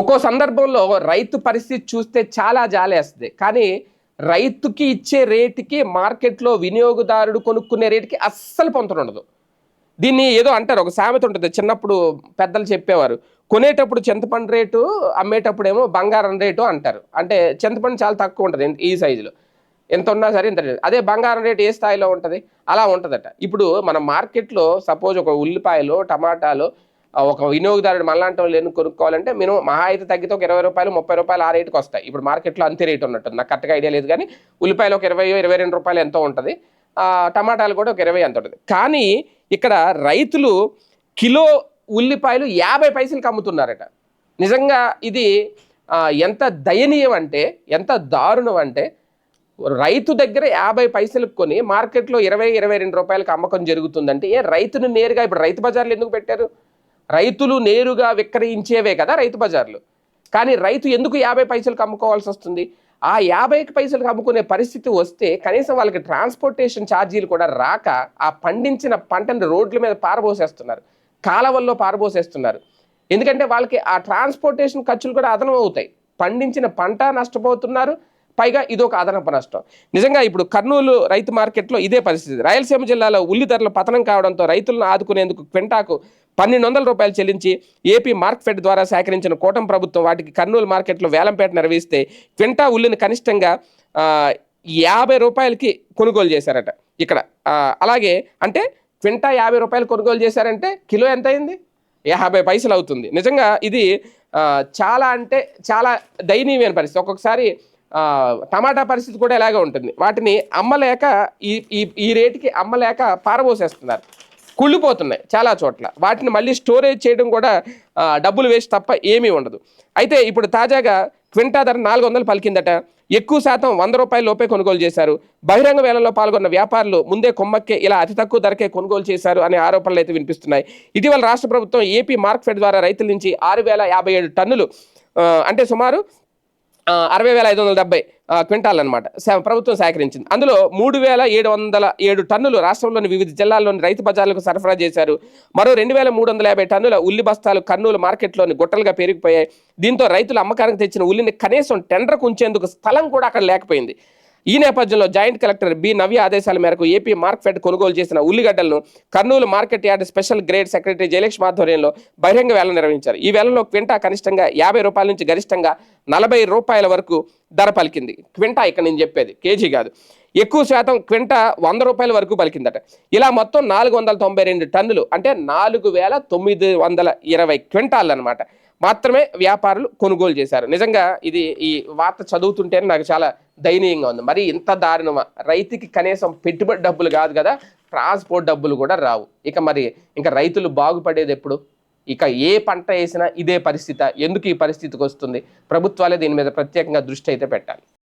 ఒక్కో సందర్భంలో రైతు పరిస్థితి చూస్తే చాలా జాలేస్తుంది. కానీ రైతుకి ఇచ్చే రేటుకి మార్కెట్లో వినియోగదారుడు కొనుక్కునే రేటుకి అస్సలు పొంతన ఉండదు. దీన్ని ఏదో అంటారు ఒక సామెత ఉంటుంది. చిన్నప్పుడు పెద్దలు చెప్పేవారు కొనేటప్పుడు చింతపండు రేటు అమ్మేటప్పుడేమో బంగారం రేటు అంటారు. అంటే చింతపండు చాలా తక్కువ ఉంటుంది ఈ సైజులో. ఎంత ఉన్నా సరే ఇంత రేటు. అదే బంగారం రేటు ఏ స్థాయిలో ఉంటుంది? అలా ఉంటుందట. ఇప్పుడు మన మార్కెట్లో సపోజ్ ఒక ఉల్లిపాయలు టమాటాలు ఒక వినియోగదారుడు మళ్ళాంటి వాళ్ళు ఎన్ని కొనుక్కోవాలంటే మినిమం మహా అయితే తగ్గితే ఒక ఇరవై రూపాయలు ముప్పై రూపాయలు ఆ రేటుకి వస్తాయి. ఇప్పుడు మార్కెట్లో అంతే రేటు ఉన్నట్టు నాకు కరెక్ట్గా ఐడియా లేదు కానీ ఉల్లిపాయలు ఒక ఇరవై ఇరవై రెండు రూపాయలు ఎంతో ఉంటుంది. టమాటాలు కూడా ఒక ఇరవై ఎంత ఉంటుంది. కానీ ఇక్కడ రైతులు కిలో ఉల్లిపాయలు యాభై పైసలకి అమ్ముతున్నారట. నిజంగా ఇది ఎంత దయనీయం అంటే ఎంత దారుణం అంటే రైతు దగ్గర యాభై పైసలకు కొని మార్కెట్లో ఇరవై ఇరవై రెండు రూపాయలకు అమ్మకం జరుగుతుందంటే ఏ రైతును నేరుగా ఇప్పుడు రైతు బజార్లు ఎందుకు పెట్టారు? రైతులు నేరుగా విక్రయించేవే కదా రైతు బజార్లు. కానీ రైతు ఎందుకు యాభై పైసలకు అమ్ముకోవాల్సి వస్తుంది? ఆ యాభై పైసలకు అమ్ముకునే పరిస్థితి వస్తే కనీసం వాళ్ళకి ట్రాన్స్పోర్టేషన్ ఛార్జీలు కూడా రాక ఆ పండించిన పంటను రోడ్ల మీద పారబోసేస్తున్నారు. కాలవల్లో పారబోసేస్తున్నారు. ఎందుకంటే వాళ్ళకి ఆ ట్రాన్స్పోర్టేషన్ ఖర్చులు కూడా అదనం అవుతాయి. పండించిన పంట నష్టపోతున్నారు. పైగా ఇదొక అదనపు నష్టం. నిజంగా ఇప్పుడు కర్నూలు రైతు మార్కెట్లో ఇదే పరిస్థితి. రాయలసీమ జిల్లాలో ఉల్లి ధరలు పతనం కావడంతో రైతులను ఆదుకునేందుకు క్వింటాకు పన్నెండు వందల రూపాయలు చెల్లించి ఏపీ మార్క్ఫెడ్ ద్వారా సేకరించిన కూటమి ప్రభుత్వం వాటికి కర్నూలు మార్కెట్లో వేలంపేట నిర్వహిస్తే క్వింటా ఉల్లిని కనిష్టంగా యాభై రూపాయలకి కొనుగోలు చేశారట ఇక్కడ. అలాగే అంటే క్వింటా యాభై రూపాయలు కొనుగోలు చేశారంటే కిలో ఎంత అయింది? యాభై పైసలు అవుతుంది. నిజంగా ఇది చాలా అంటే చాలా దయనీయమైన పరిస్థితి. ఒక్కొక్కసారి టమాటా పరిస్థితి కూడా ఇలాగే ఉంటుంది. వాటిని అమ్మలేక ఈ ఈ ఈ రేటుకి అమ్మలేక పారబోసేస్తున్నారు. కుళ్ళిపోతున్నాయి చాలా చోట్ల. వాటిని మళ్ళీ స్టోరేజ్ చేయడం కూడా డబ్బులు వేసి తప్ప ఏమీ ఉండదు. అయితే ఇప్పుడు తాజాగా క్వింటా ధర నాలుగు వందలు పలికిందట. ఎక్కువ శాతం వంద రూపాయల లోపే కొనుగోలు చేశారు. బహిరంగ వేలంలో పాల్గొన్న వ్యాపారులు ముందే కొమ్మక్కే ఇలా అతి తక్కువ ధరకే కొనుగోలు చేశారు అనే ఆరోపణలు అయితే వినిపిస్తున్నాయి. ఇటీవల రాష్ట్ర ప్రభుత్వం ఏపీ మార్క్ఫెడ్ ద్వారా రైతుల నుంచి ఆరు వేల యాభై ఏడు టన్నులు అంటే సుమారు అరవై వేల ఐదు వందల డెబ్బై క్వింటాల్ అనమాట ప్రభుత్వం సేకరించింది. అందులో మూడు వేల ఏడు వందల ఏడు టన్నులు రాష్ట్రంలోని వివిధ జిల్లాల్లోని రైతు బజార్లకు సరఫరా చేశారు. మరో రెండు వేల మూడు వందల యాభై టన్నుల ఉల్లి బస్తాలు కర్నూలు మార్కెట్లోని గుట్టలుగా పెరిగిపోయాయి దీంతో రైతులు అమ్మకానికి తెచ్చిన ఉల్లిని కనీసం టెండర్కు ఉంచేందుకు స్థలం కూడా అక్కడ లేకపోయింది. ఈ నేపథ్యంలో జాయింట్ కలెక్టర్ బి నవ్య ఆదేశాల మేరకు ఏపీ మార్క్ఫెడ్ కొనుగోలు చేసిన ఉల్లిగడ్డలను Kurnool market yard special grade secretary Jayalakshmi ఆధ్వర్యంలో బహిరంగ వేల నిర్వహించారు. ఈ వేలలో క్వింటా కనిష్టంగా యాభై రూపాయల నుంచి గరిష్టంగా నలభై రూపాయల వరకు ధర పలికింది. క్వింటా ఇక్కడ నేను చెప్పేది కేజీ కాదు. ఎక్కువ శాతం క్వింటా వంద రూపాయల వరకు పలికిందట. ఇలా మొత్తం నాలుగు వందల తొంభై రెండు టన్నులు అంటే నాలుగు వేల తొమ్మిది వందల ఇరవై క్వింటాల్ అనమాట మాత్రమే వ్యాపారులు కొనుగోలు చేశారు. నిజంగా ఇది ఈ వార్త చదువుతుంటేనే నాకు చాలా దయనీయంగా ఉంది. మరి ఇంత దారుణమా? రైతుకి కనీసం పెట్టుబడి డబ్బులు కాదు కదా ట్రాన్స్పోర్ట్ డబ్బులు కూడా రావు. ఇక మరి ఇంకా రైతులు బాగుపడేది ఎప్పుడు? ఇక ఏ పంట వేసినా ఇదే పరిస్థితి. ఎందుకు ఈ పరిస్థితికి వస్తుంది? ప్రభుత్వాలే దీని మీద ప్రత్యేకంగా దృష్టి అయితే పెట్టాలి.